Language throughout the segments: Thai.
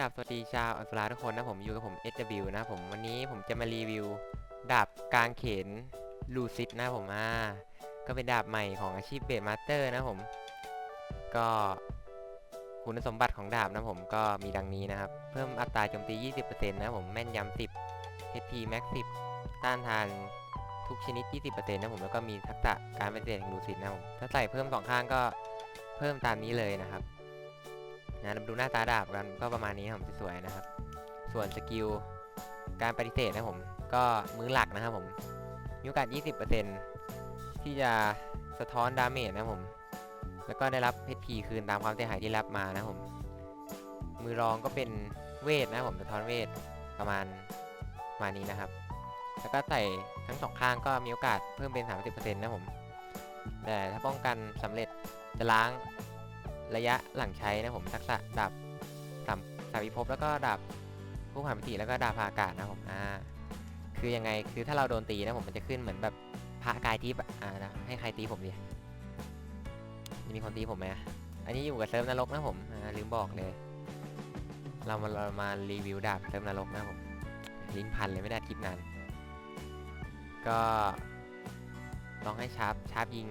กับสวัสดีชาวอัลฟาทุกคนนะผมอยู่กับผม SW นะผมวันนี้ผมจะมารีวิว ดาบกางเขนลูซิดนะผมอ่าก็เป็นดาบใหม่ของอาชีพเบดมาสเตอร์นะผม ก็คุณสมบัติของดาบนะผมก็มีดังนี้นะครับ เพิ่มอัตราโจมตี 20%นะผมแม่นยำ10 HP Max 10 ต้านทานทุกชนิด 20%นะผมแล้วก็มีทักษะการเป็นเศษของลูซิดนะผมถ้าใส่เพิ่มสองข้างก็เพิ่มตามนี้เลยนะครับ นะเราดูหน้าตาดาบกันก็ประมาณนี้ครับผมสวยๆนะครับ ส่วนสกิลการปฏิเสธนะผม ก็มือหลักนะครับผมมีโอกาส 20%ที่จะสะท้อนดาเมจนะผม แล้วก็ได้รับ HP คืนตามความเสียหายที่รับมานะผม มือรองก็เป็นเวทนะผมสะท้อนเวทประมาณประมาณนี้นะครับ แล้วก็ใส่ทั้งสองข้างก็มีโอกาสเพิ่มเป็น 30%นะผม แต่ถ้าป้องกันสำเร็จจะล้าง ระยะหลังใช้นะผมทักษะดาบสามสามิภพแล้วก็ดาบผู้ผ่านมิติแล้วก็ดาบพาอากาศนะผมอ่าคือยังไงคือถ้าเราโดนตีนะผมมันจะขึ้นเหมือนแบบพระกายทิพย์อ่านะให้ใครตีผมดิมีคนตีผมไหมอันนี้อยู่กับเซิร์ฟนรกนะผมอ่าลืมบอกเลย เรามาเรามารีวิวดาบเซิร์ฟนรกนะผมลิ้นพันเลยไม่ได้คลิปนานก็ลองให้ชาร์ปชาร์ปยิง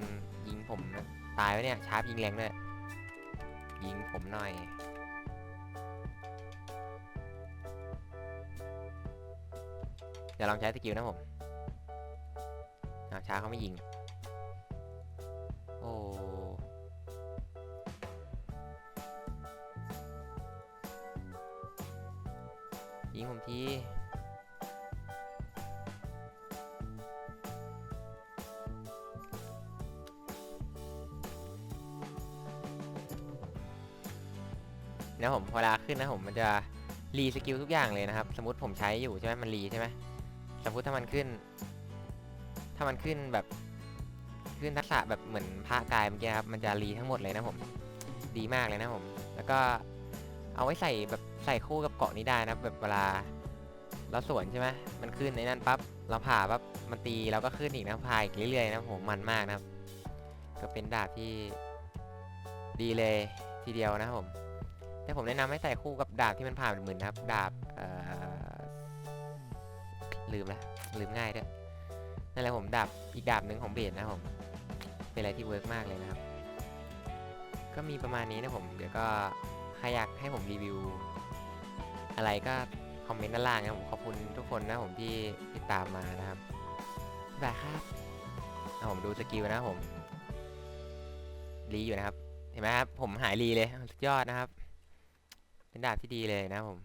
ยิงผมนะตายไว้เนี่ยชาร์ปยิงแรงด้วย ยิงผมหน่อย เดี๋ยวลองใช้สกิลนะผมอาช้าเขาไม่ยิง โอ้ ยิงผมที นะผมเวลาขึ้นนะผมมันจะรีสกิลทุกอย่างเลยนะครับ สมมติผมใช้อยู่ใช่ไหมมันรีใช่ไหมสมมติถ้ามันขึ้น ถ้ามันขึ้นแบบขึ้นทักษะแบบเหมือนพระกายเมื่อกี้ครับมันจะรีทั้งหมดเลยนะผมดีมากเลยนะผม แล้วก็เอาไว้ใส่แบบใส่คู่กับเกาะนี้ได้นะแบบเวลาเราสวนใช่ไหมมันขึ้นในนั้นปั๊บเราผ่าปั๊บมันตีเราก็ขึ้นอีกนะผ่าอีกเรื่อยๆนะผมมันมากนะครับ ก็เป็นดาบที่ดีเลยทีเดียวนะครับผม แต่ผมแนะนำให้ใส่คู่กับดาบที่มันผ่านหมื่นนะครับ ดาบลืมละลืมง่ายด้วยนั่นแหละผมดาบอีกดาบหนึ่งของเบสนะผม เป็นอะไรที่เวิร์กมากเลยนะครับ ก็มีประมาณนี้นะผม เดี๋ยวก็ใครอยากให้ผมรีวิว อะไรก็คอมเมนต์ด้านล่างนะผมขอบคุณทุกคนนะผมที่ติดตามมานะครับบายครับเอาผมดูสกิลนะผมรีอยู่นะครับ เห็นไหมครับ ผมหายรีเลย สุดยอดนะครับ เป็นดาบที่ดีเลยนะผม